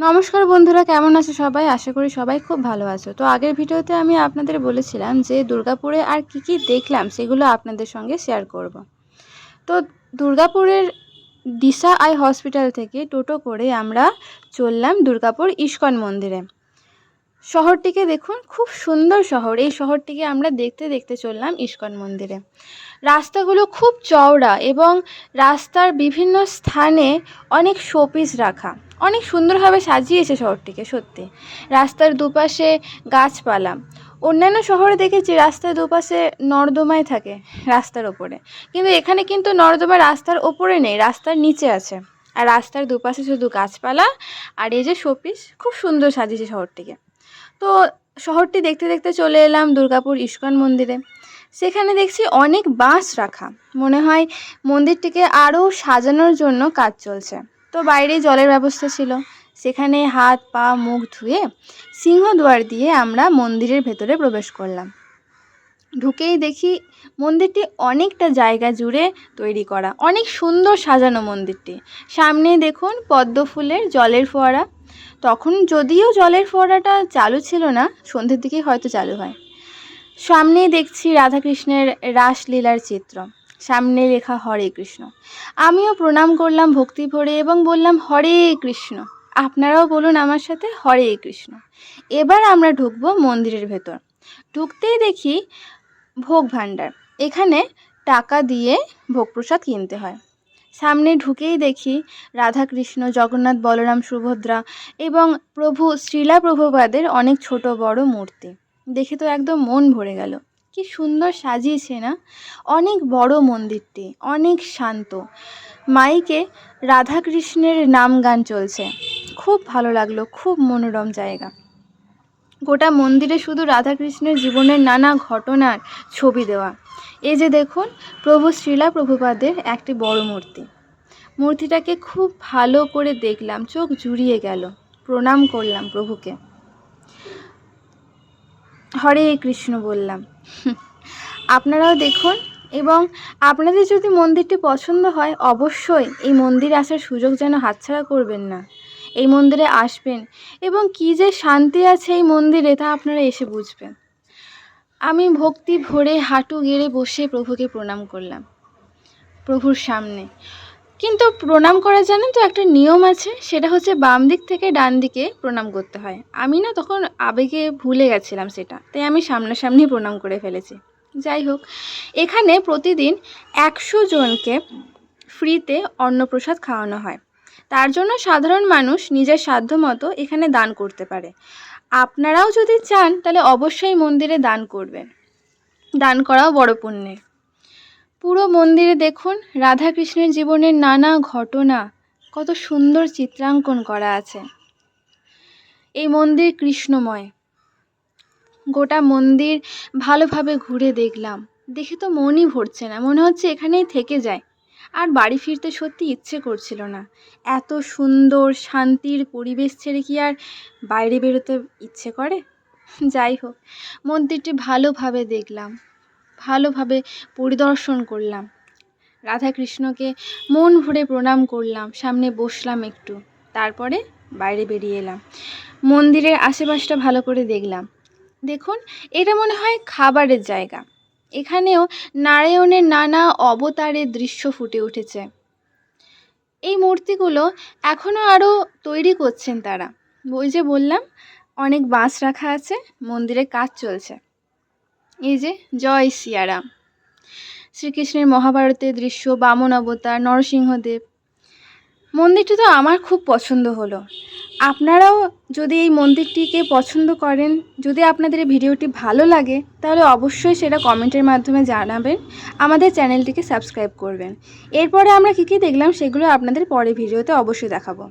নমস্কার বন্ধুরা, কেমন আছো সবাই? আশা করি সবাই খুব ভালো আছো। তো আগের ভিডিওতে আমি আপনাদের বলেছিলাম যে দুর্গাপুরে আর কি কি দেখলাম সেগুলো আপনাদের সঙ্গে শেয়ার করব। তো দুর্গাপুরের দিশা আই হসপিটাল থেকে টোটো করে আমরা চললাম দুর্গাপুর ইস্কন মন্দিরে। শহরটিকে দেখুন, খুব সুন্দর শহর। এই শহরটিকে আমরা দেখতে দেখতে চললাম ইস্কন মন্দিরে। রাস্তাগুলো খুব চওড়া এবং রাস্তার বিভিন্ন স্থানে অনেক শোপিস রাখা। অনেক সুন্দরভাবে সাজিয়েছে শহরটিকে, সত্যি। রাস্তার দুপাশে গাছপালা। অন্যান্য শহরে দেখেছি রাস্তার দুপাশে নর্দমায় থাকে রাস্তার ওপরে। কিন্তু এখানে কিন্তু নর্দমা রাস্তার ওপরে নেই, রাস্তার নিচে আছে। আর রাস্তার দুপাশে শুধু গাছপালা আর এই যে শোপিস, খুব সুন্দর সাজিয়েছে শহরটিকে। তো শহরটি দেখতে দেখতে চলে এলাম দুর্গাপুর ইস্কন মন্দিরে। সেখানে দেখছি অনেক বাঁশ রাখা। মনে হয় মন্দিরটিকে আরও সাজানোর জন্য কাজ চলছে। তো বাইরে জলের ব্যবস্থা ছিল। সেখানে হাত, পা, মুখ ধুয়ে সিংহদুয়ার দিয়ে আমরা মন্দিরের ভেতরে প্রবেশ করলাম। ঢুকেই দেখি মন্দিরটি অনেকটা জায়গা জুড়ে তৈরি করা। অনেক সুন্দর সাজানো মন্দিরটি। সামনেই দেখুন পদ্ম ফুলের জলের ফোয়ারা। তখন যদিও জলের ফোয়ারাটা চালু ছিল না, সন্ধ্যের দিকেই হয়তো চালু হয়। সামনেই দেখছি রাধাকৃষ্ণের রাসলীলার চিত্র। সামনে লেখা হরে কৃষ্ণ। আমিও প্রণাম করলাম ভক্তি ভরে এবং বললাম, হরে কৃষ্ণ। আপনারাও বলুন আমার সাথে, হরে কৃষ্ণ। এবার আমরা ঢুকবো মন্দিরের ভেতর। ঢুকতেই দেখি ভোগ ভাণ্ডার। এখানে টাকা দিয়ে ভোগ প্রসাদ কিনতে হয়। সামনে ঢুকেই দেখি রাধাকৃষ্ণ, জগন্নাথ, বলরাম, সুভদ্রা এবং প্রভু, শ্রীলা প্রভুপাদের অনেক ছোট বড় মূর্তি। দেখে তো একদম মন ভরে গেল। কি সুন্দর সাজিয়েছে না? অনেক বড় মন্দিরটি, অনেক শান্ত। মাইকে রাধাকৃষ্ণের নাম গান চলছে। খুব ভালো লাগল, খুব মনোরম জায়গা। গোটা মন্দিরে শুধু রাধাকৃষ্ণের জীবনের নানা ঘটনার ছবি দেওয়া। এই যে দেখুন, প্রভু শ্রীলা প্রভুপাদের একটি বড় মূর্তি। মূর্তিটাকে খুব ভালো করে দেখলাম, চোখ জুড়িয়ে গেল। প্রণাম করলাম প্রভুকে। হরে কৃষ্ণ বললাম। আপনারাও দেখুন এবং আপনাদের যদি মন্দিরটি পছন্দ হয়, অবশ্যই এই মন্দিরে আসার সুযোগ যেন হাতছাড়া করবেন না। এই মন্দিরে আসবেন এবং কী যে শান্তি আছে এই মন্দিরে তা আপনারা এসে বুঝবেন। আমি ভক্তি ভরে হাঁটু গেড়ে বসে প্রভুকে প্রণাম করলাম। প্রভুর সামনে কিন্তু প্রণাম করা জানেন তো একটা নিয়ম আছে, সেটা হচ্ছে বাম দিক থেকে ডান দিকে প্রণাম করতে হয়। আমি না তখন আবেগে ভুলে গেছিলাম সেটা, তাই আমি সামনাসামনি প্রণাম করে ফেলেছি। যাই হোক, এখানে প্রতিদিন একশো জনকে ফ্রিতে অন্নপ্রসাদ খাওয়ানো হয়। তার জন্য সাধারণ মানুষ নিজের সাধ্য মতো এখানে দান করতে পারে। আপনারাও যদি চান, তাহলে অবশ্যই মন্দিরে দান করবেন। দান করাও বড় পুণ্যের। পুরো মন্দিরে দেখুন রাধাকৃষ্ণের জীবনের নানা ঘটনা, কত সুন্দর চিত্রাঙ্কন করা আছে। এই মন্দির কৃষ্ণময়। গোটা মন্দির ভালোভাবে ঘুরে দেখলাম। দেখে তো মনই ভরছে না, মনে হচ্ছে এখানেই থেকে যায়। আর বাড়ি ফিরতে সত্যি ইচ্ছে করছিল না। এত সুন্দর, শান্তির পরিবেশ ছেড়ে কি আর বাইরে বেরোতে ইচ্ছে করে? যাই হোক, মন্দিরটি ভালোভাবে দেখলাম। ভালোভাবে পরিদর্শন করলাম। রাধাকৃষ্ণকে মন ভরে প্রণাম করলাম, সামনে বসলাম একটু, তারপরে বাইরে বেরিয়ে এলাম। মন্দিরের আশেপাশটা ভালো করে দেখলাম। দেখুন, এটা মনে হয় খাবারের জায়গা। এখানেও নারায়ণের নানা অবতারের দৃশ্য ফুটে উঠেছে। এই মূর্তিগুলো এখনও আরও তৈরি করছেন তারা। ওই যে বললাম, অনেক বাঁশ রাখা আছে, মন্দিরে কাজ চলছে। এই যে, জয় সিয়ারাম শ্রীকৃষ্ণের মহাভারতের দৃশ্য, বামন অবতার, নরসিংহদেব। মন্দিরটি তো আমার খুব পছন্দ হলো। আপনারাও যদি এই মন্দিরটিকে পছন্দ করেন, যদি আপনাদের এই ভিডিওটি ভালো লাগে, তাহলে অবশ্যই সেটা কমেন্টের মাধ্যমে জানাবেন, আমাদের চ্যানেলটিকে সাবস্ক্রাইব করবেন। এরপরে আমরা কী কী দেখলাম, সেগুলো আপনাদের পরে ভিডিওতে অবশ্যই দেখাবো।